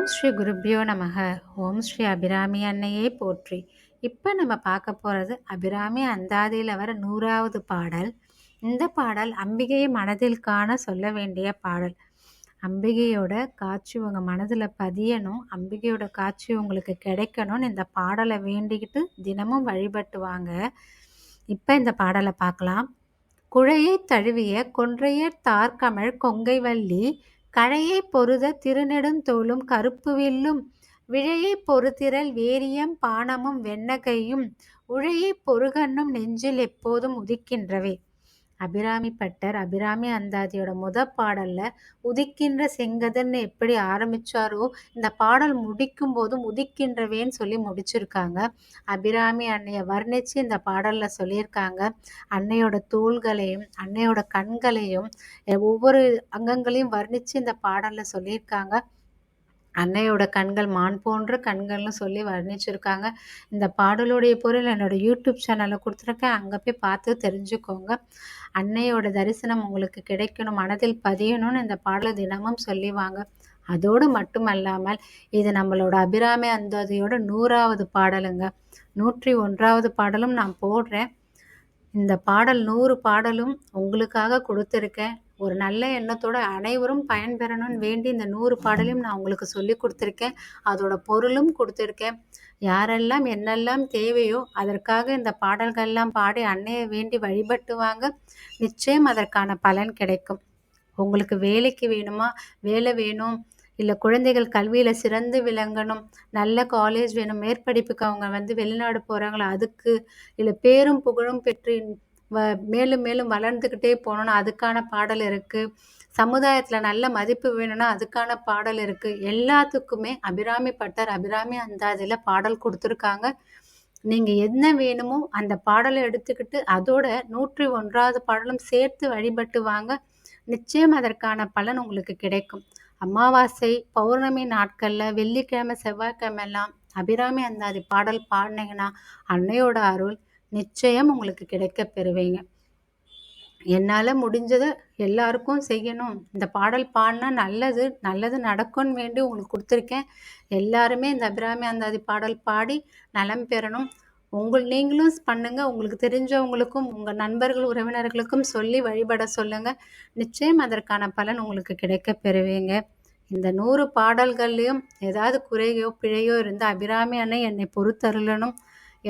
ஓம் ஸ்ரீ குருப்பியோ நமக. ஓம் ஸ்ரீ அபிராமி அன்னையே போற்றி. இப்போ நம்ம பார்க்க போகிறது அபிராமி அந்தாதியில் வர நூறாவது பாடல். இந்த பாடல் அம்பிகையை மனதில் காண சொல்ல வேண்டிய பாடல். அம்பிகையோட காட்சி உங்கள் மனதில் பதியணும். அம்பிகையோட காட்சி உங்களுக்கு கிடைக்கணும்னு இந்த பாடலை வேண்டிக்கிட்டு தினமும் வழிபட்டு வாங்க. இப்போ இந்த பாடலை பார்க்கலாம். குழையை தழுவிய கொன்றையர் தார்கமழ் கொங்கை கழையை கழையைப் பொருத திருநெடுந்தோளும் கருப்பு வில்லும் விழையைப் பொறுத்திரல் வேரியம் பானமும் வெண்ணகையும் உழையைப் பொறுகண்ணும் நெஞ்சில் எப்போதும் உதிக்கின்றவே. அபிராமி பட்டர் அபிராமி அந்தாதியோட முத பாடலில் உதிக்கின்ற செங்கதன்னு எப்படி ஆரம்பிச்சாரோ இந்த பாடல் முடிக்கும் போதும் உதிக்கின்றவேன்னு சொல்லி முடிச்சிருக்காங்க. அபிராமி அன்னையை வர்ணித்து இந்த பாடலில் சொல்லியிருக்காங்க. அன்னையோட தோள்களையும் அன்னையோட கண்களையும் ஒவ்வொரு அங்கங்களையும் வர்ணித்து இந்த பாடலில் சொல்லியிருக்காங்க. அன்னையோட கண்கள் மான் போன்ற கண்கள்னு சொல்லி வர்ணிச்சிருக்காங்க. இந்த பாடலுடைய பொருள் என்னோடய யூடியூப் சேனலில் கொடுத்துருக்கேன். அங்கே போய் பார்த்து தெரிஞ்சுக்கோங்க. அன்னையோட தரிசனம் உங்களுக்கு கிடைக்கணும். மனதில் பதியணும்னு இந்த பாடலை தினமும் சொல்லிவாங்க அதோடு மட்டுமல்லாமல் இது நம்மளோட அபிராமி அந்ததையோட நூறாவது பாடலுங்க. நூற்றி ஒன்றாவது பாடலும் நான் போடுறேன். இந்த பாடல் நூறு பாடலும் உங்களுக்காக கொடுத்துருக்கேன். ஒரு நல்ல எண்ணத்தோட அனைவரும் பயன்பெறணும்னு வேண்டி இந்த நூறு பாடலையும் நான் உங்களுக்கு சொல்லி கொடுத்துருக்கேன். அதோட பொருளும் கொடுத்துருக்கேன். யாரெல்லாம் என்னெல்லாம் தேவையோ அதற்காக இந்த பாடல்கள்லாம் பாடி அன்னையை வேண்டி வழிபட்டுவாங்க. நிச்சயம் அதற்கான பலன் கிடைக்கும். உங்களுக்கு வேலைக்கு வேணுமா? வேலை வேணும். இல்லை குழந்தைகள் கல்வியில் சிறந்து விளங்கணும் நல்ல காலேஜ் வேணும் மேற்படிப்புக்கு அவங்க வந்து வெளிநாடு போகிறாங்களா அதுக்கு இல்லை பேரும் புகழும் பெற்று வ மேலும் மேலும் வளர்ந்துக்கிட்டே போகணுன்னா அதுக்கான பாடல் இருக்குது சமுதாயத்தில் நல்ல மதிப்பு வேணும்னா அதுக்கான பாடல் இருக்குது எல்லாத்துக்குமே அபிராமி பட்டர் அபிராமி அந்தாதியில் பாடல் கொடுத்துருக்காங்க. நீங்கள் என்ன வேணுமோ அந்த பாடலை எடுத்துக்கிட்டு அதோட நூற்றி ஒன்றாவது பாடலும் சேர்த்து வழிபட்டு வாங்க. நிச்சயம் அதற்கான பலன் உங்களுக்கு கிடைக்கும். அமாவாசை பௌர்ணமி நாட்களில் வெள்ளிக்கிழமை செவ்வாய்க்கிழமை எல்லாம் அபிராமி அந்தாதி பாடல் பாடினீங்கன்னா அன்னையோட அருள் நிச்சயம் உங்களுக்கு கிடைக்க பெறுவீங்க. என்னால் முடிஞ்சதை எல்லாருக்கும் செய்யணும். இந்த பாடல் பாடினா நல்லது நல்லது நடக்கும்னு வேண்டி உங்களுக்கு கொடுத்துருக்கேன். எல்லாருமே இந்த அபிராமி அந்தாதி பாடல் பாடி நலம் பெறணும். உங்கள் நீங்களும் பண்ணுங்கள் உங்களுக்கு தெரிஞ்சவங்களுக்கும் உங்கள் நண்பர்கள் உறவினர்களுக்கும் சொல்லி வழிபட சொல்லுங்கள் நிச்சயம் அதற்கான பலன் உங்களுக்கு கிடைக்க பெறுவீங்க. இந்த நூறு பாடல்கள்லேயும் ஏதாவது குறையோ பிழையோ இருந்தால் அபிராமி அன்னை என்னை பொறுத்தருளணும்.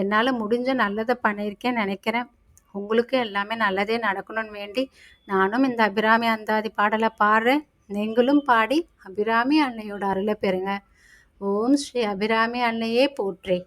என்னால் முடிஞ்ச நல்லதை பண்ணியிருக்கேன் நினைக்கிறேன். உங்களுக்கு எல்லாமே நல்லதே நடக்கணும்னு வேண்டி நானும் இந்த அபிராமி அந்தாதி பாடலை பாடுறேன். நீங்களும் பாடி அபிராமி அன்னையோட அருளை பெறுங்க. ஓம் ஸ்ரீ அபிராமி அன்னையே போற்றே.